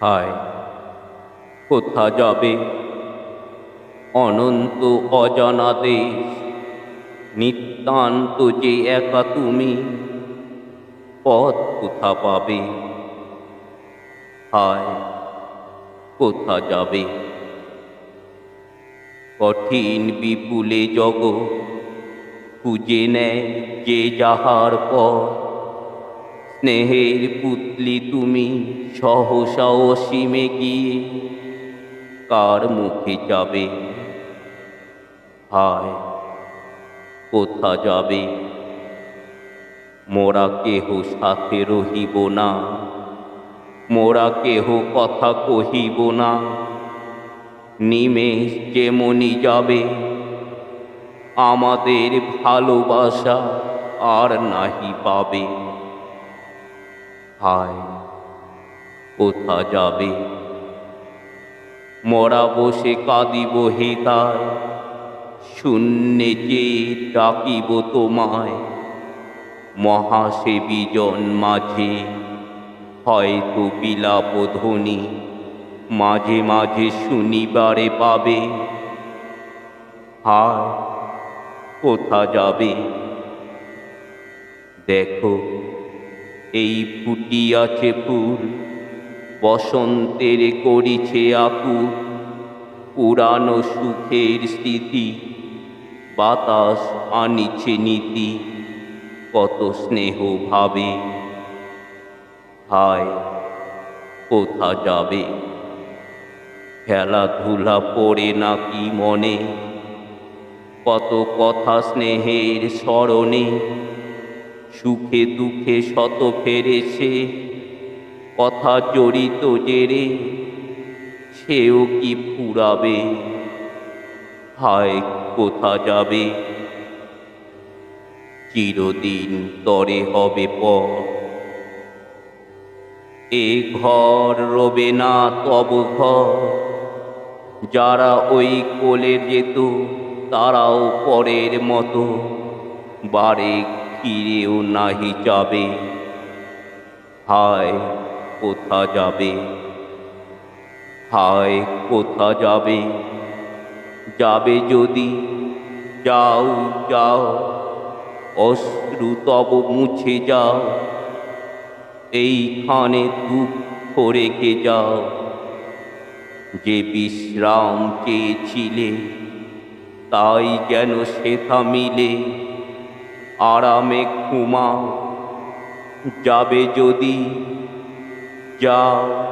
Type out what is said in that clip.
হায়। কোথা যাবে? অনন্ত অজানা দেশ। নিতান্ত যে একা তুমি, পথ কোথা পাবে? হায়, কোথা যাবে? কঠিন বিপুলে জগ খুঁজে নেয় যে যাহার পর স্নেহের পুতলি তুমি সহসা অসীমে গিয়ে কার মুখে যাবে? হায়, কোথা যাবে? মোরা কেহ সাথে রহিব না। মোরা কেহ কথা কহিব না। নিমেষ যেমনি যাবে, আমাদের ভালোবাসা আর নাহি পাবে। হায়। কোথা যাবে? মরা বসে কাঁদিব হেতায়, শূন্যে যে ডাকিব তোমায়। মহাসেবী জন মাঝে, হয়তো বিলাপ মাঝে মাঝে শুনিবারে পাবে। হায়, কোথা যাবে? দেখো এই ফুটিয়াছে ফুল বসন্তের করিছে আকুল পুরানো সুখের স্মৃতি, বাতাস আনিছে নীতি, কত স্নেহ ভাবে। হায়, কোথা যাবে? খেলাধুলা পড়ে নাকি মনে? কত কথা স্নেহের স্মরণে সুখে দুঃখে শত ফেরেছে, কথা জড়িত জেরে সেও কি ফুরাবে? হায় কোথা যাবে? চিরদিন তরে হবে পর এ ঘর রবে না তব ঘর। যারা ওই কোলে যেত, তারাও পরের মতো। বারে ফিরেও নাহি যাবে। হায়, কোথা যাবে? হায়, কোথা যাবে? যাবে যদি? যাও যাও, অশ্রু তব মুছে যাও। এইখানে দুঃখ রেখে যাও। যে বিশ্রাম চেয়েছিলে, তাই যেন সেথা মিলে। আরামে ঘুমাও। যাবে যদি যাও।